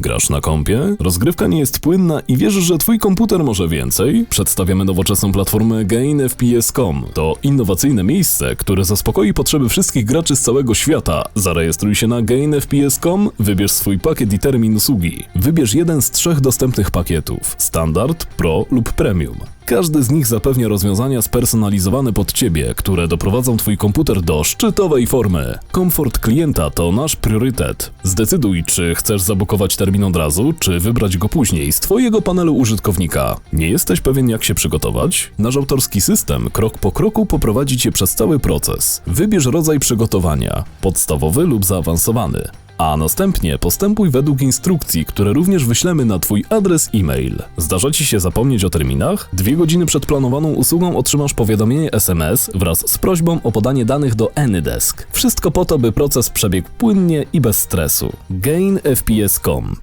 Grasz na kompie? Rozgrywka nie jest płynna i wierzysz, że twój komputer może więcej? Przedstawiamy nowoczesną platformę GainFPS.com. To innowacyjne miejsce, które zaspokoi potrzeby wszystkich graczy z całego świata. Zarejestruj się na GainFPS.com, wybierz swój pakiet i termin usługi. Wybierz jeden z trzech dostępnych pakietów: Standard, Pro lub Premium. Każdy z nich zapewnia rozwiązania spersonalizowane pod Ciebie, które doprowadzą Twój komputer do szczytowej formy. Komfort klienta to nasz priorytet. Zdecyduj, czy chcesz zabukować termin od razu, czy wybrać go później z Twojego panelu użytkownika. Nie jesteś pewien, jak się przygotować? Nasz autorski system krok po kroku poprowadzi Cię przez cały proces. Wybierz rodzaj przygotowania podstawowy lub zaawansowany a następnie postępuj według instrukcji, które również wyślemy na Twój adres e-mail. Zdarza Ci się zapomnieć o terminach? Dwie godziny przed planowaną usługą otrzymasz powiadomienie SMS wraz z prośbą o podanie danych do AnyDesk. Wszystko po to, by proces przebiegł płynnie i bez stresu. GainFPS.com